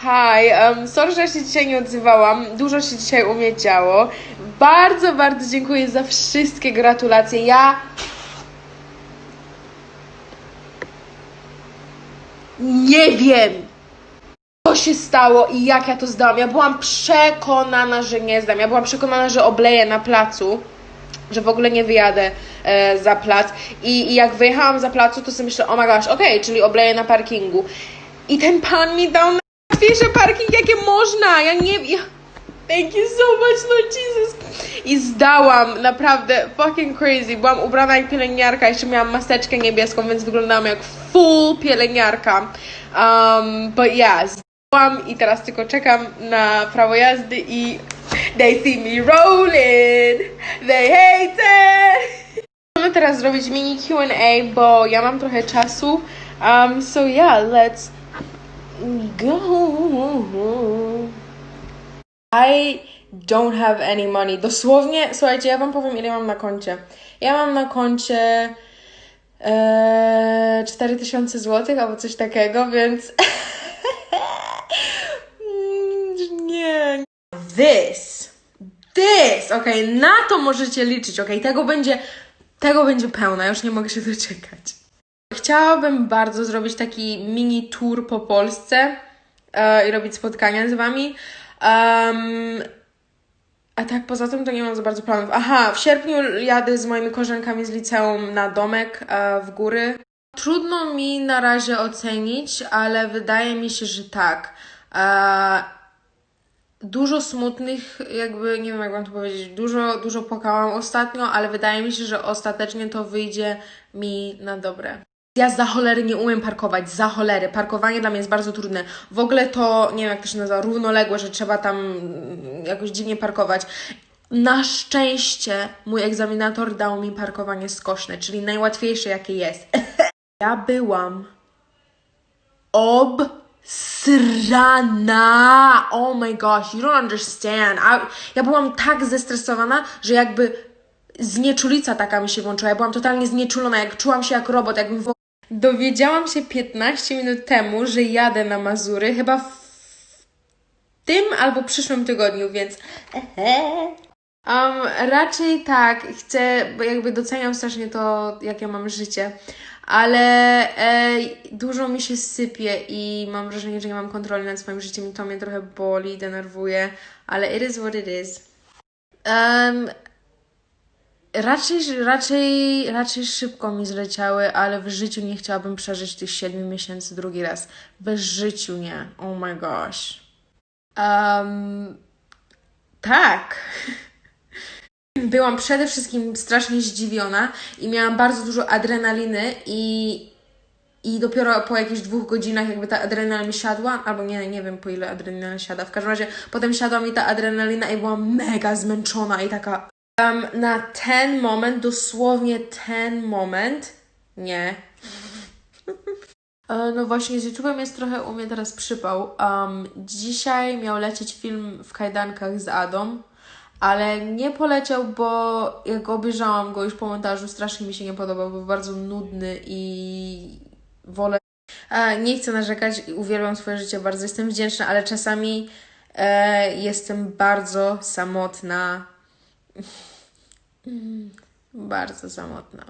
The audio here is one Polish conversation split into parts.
Hi, um, sorry, że się dzisiaj nie odzywałam. Dużo się dzisiaj u mnie działo. Bardzo, bardzo dziękuję za wszystkie gratulacje. Ja nie wiem, co się stało i jak ja to zdałam. Ja byłam przekonana, że nie zdam. Ja byłam przekonana, że obleję na placu że w ogóle nie wyjadę e, za plac. I, I jak wyjechałam za placu, to sobie myślę, oh my gosh, okej, czyli obleję na parkingu. I ten pan mi dał najłatwiejszy parking, jakie można. Ja nie ja, Thank you so much, Lord Jesus. I zdałam, naprawdę, fucking crazy. Byłam ubrana jak pielęgniarka, jeszcze miałam maseczkę niebieską, więc wyglądałam jak full pielęgniarka. Um, but yeah, zdałam i teraz tylko czekam na prawo jazdy i they see me rolling. They hate it. Możemy teraz zrobić mini Q&A, bo ja mam trochę czasu. Um, so yeah, let's go. I don't have any money. Dosłownie, słuchajcie, ja wam powiem, ile mam na koncie. Ja mam na koncie e, 4000 zł albo coś takiego, więc. Nie. This. This. Okej, na to możecie liczyć, okej? Tego będzie. Tego będzie pełna, już nie mogę się doczekać. Chciałabym bardzo zrobić taki mini tour po Polsce e, i robić spotkania z wami. Um, a tak poza tym to nie mam za bardzo planów. Aha, w sierpniu jadę z moimi koleżankami z liceum na domek e, w góry. Trudno mi na razie ocenić, ale wydaje mi się, że tak. E, dużo smutnych, jakby nie wiem jak wam to powiedzieć, dużo, dużo płakałam ostatnio, ale wydaje mi się, że ostatecznie to wyjdzie mi na dobre. Ja za cholery nie umiem parkować, za cholery. Parkowanie dla mnie jest bardzo trudne. W ogóle to, nie wiem jak to się nazywa, równoległe, że trzeba tam mm, jakoś dziwnie parkować. Na szczęście mój egzaminator dał mi parkowanie skoczne, czyli najłatwiejsze jakie jest. ja byłam obsrana. Oh my gosh, you don't understand. A, ja byłam tak zestresowana, że jakby znieczulica taka mi się włączyła. Ja byłam totalnie znieczulona, jak czułam się jak robot, jakbym w... Dowiedziałam się 15 minut temu, że jadę na Mazury, chyba w tym albo przyszłym tygodniu, więc Um, raczej tak, chcę, bo jakby doceniam strasznie to, jakie mam życie, ale e, dużo mi się sypie i mam wrażenie, że nie mam kontroli nad swoim życiem i to mnie trochę boli, denerwuje, ale it is what it is. Um, raczej, raczej, raczej szybko mi zleciały, ale w życiu nie chciałabym przeżyć tych 7 miesięcy drugi raz. W życiu nie. Oh my gosh. Um, tak. Byłam przede wszystkim strasznie zdziwiona i miałam bardzo dużo adrenaliny i, i dopiero po jakichś dwóch godzinach jakby ta adrenalina siadła, albo nie, nie wiem po ile adrenalina siada. W każdym razie potem siadła mi ta adrenalina i byłam mega zmęczona i taka um, na ten moment, dosłownie ten moment, nie. E, No właśnie, z YouTube'em jest trochę u mnie teraz przypał. Um, dzisiaj miał lecieć film w kajdankach z Adą, ale nie poleciał, bo jak obejrzałam go już po montażu, strasznie mi się nie podobał, był bardzo nudny i wolę. E, nie chcę narzekać, uwielbiam swoje życie, bardzo jestem wdzięczna, ale czasami e, jestem bardzo samotna. Bardzo samotna.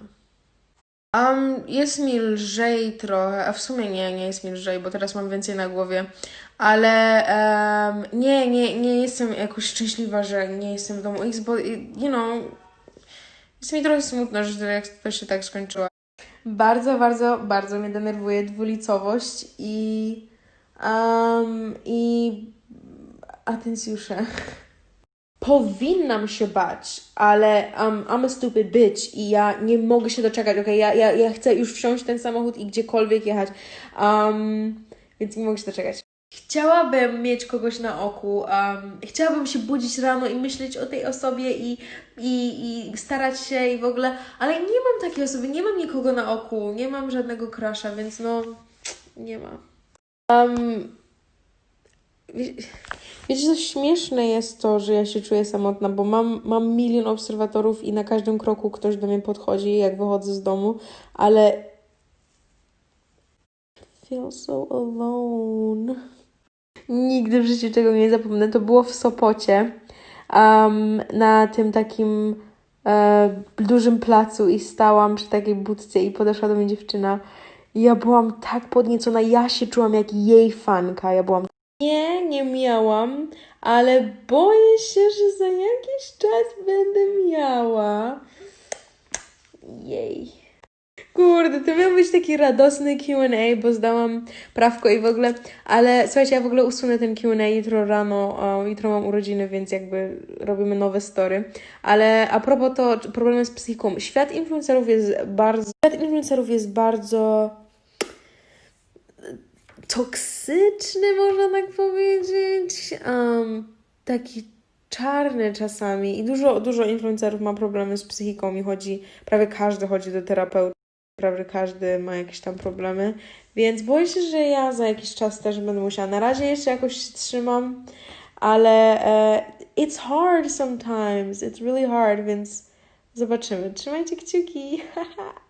Um, jest mi lżej trochę, a w sumie nie, nie jest mi lżej, bo teraz mam więcej na głowie, ale um, nie, nie, nie jestem jakoś szczęśliwa, że nie jestem w domu X, bo, you know, jest mi trochę smutno, że to się tak skończyło. Bardzo, bardzo, bardzo mnie denerwuje dwulicowość i, um, i atencjusze. Powinnam się bać, ale um, I'm a stupid bitch i ja nie mogę się doczekać, okej? Ja, ja, ja chcę już wsiąść w ten samochód i gdziekolwiek jechać, um, więc nie mogę się doczekać. Chciałabym mieć kogoś na oku, um, chciałabym się budzić rano i myśleć o tej osobie i, i, i starać się i w ogóle, ale nie mam takiej osoby, nie mam nikogo na oku, nie mam żadnego crusha, więc no, nie ma. Um, Wiecie, co śmieszne jest to, że ja się czuję samotna, bo mam, mam milion obserwatorów i na każdym kroku ktoś do mnie podchodzi, jak wychodzę z domu, ale feel so alone. Nigdy w życiu tego nie zapomnę. To było w Sopocie, um, na tym takim e, dużym placu i stałam przy takiej budce i podeszła do mnie dziewczyna. I ja byłam tak podniecona, ja się czułam jak jej fanka. Ja byłam. Nie, nie miałam, ale boję się, że za jakiś czas będę miała. Jej. Kurde, to miał być taki radosny Q&A, bo zdałam prawko i w ogóle, ale słuchajcie, ja w ogóle usunę ten Q&A jutro rano, o, jutro mam urodziny, więc jakby robimy nowe story, ale a propos to, problemy z psychiką, świat influencerów jest bardzo, świat influencerów jest bardzo toksyczny, można tak powiedzieć, um, taki czarny czasami i dużo, dużo influencerów ma problemy z psychiką i chodzi, prawie każdy chodzi do terapeuty, prawie każdy ma jakieś tam problemy, więc boję się, że ja za jakiś czas też będę musiała. Na razie jeszcze jakoś się trzymam, ale e, it's hard sometimes, it's really hard, więc zobaczymy. Trzymajcie kciuki.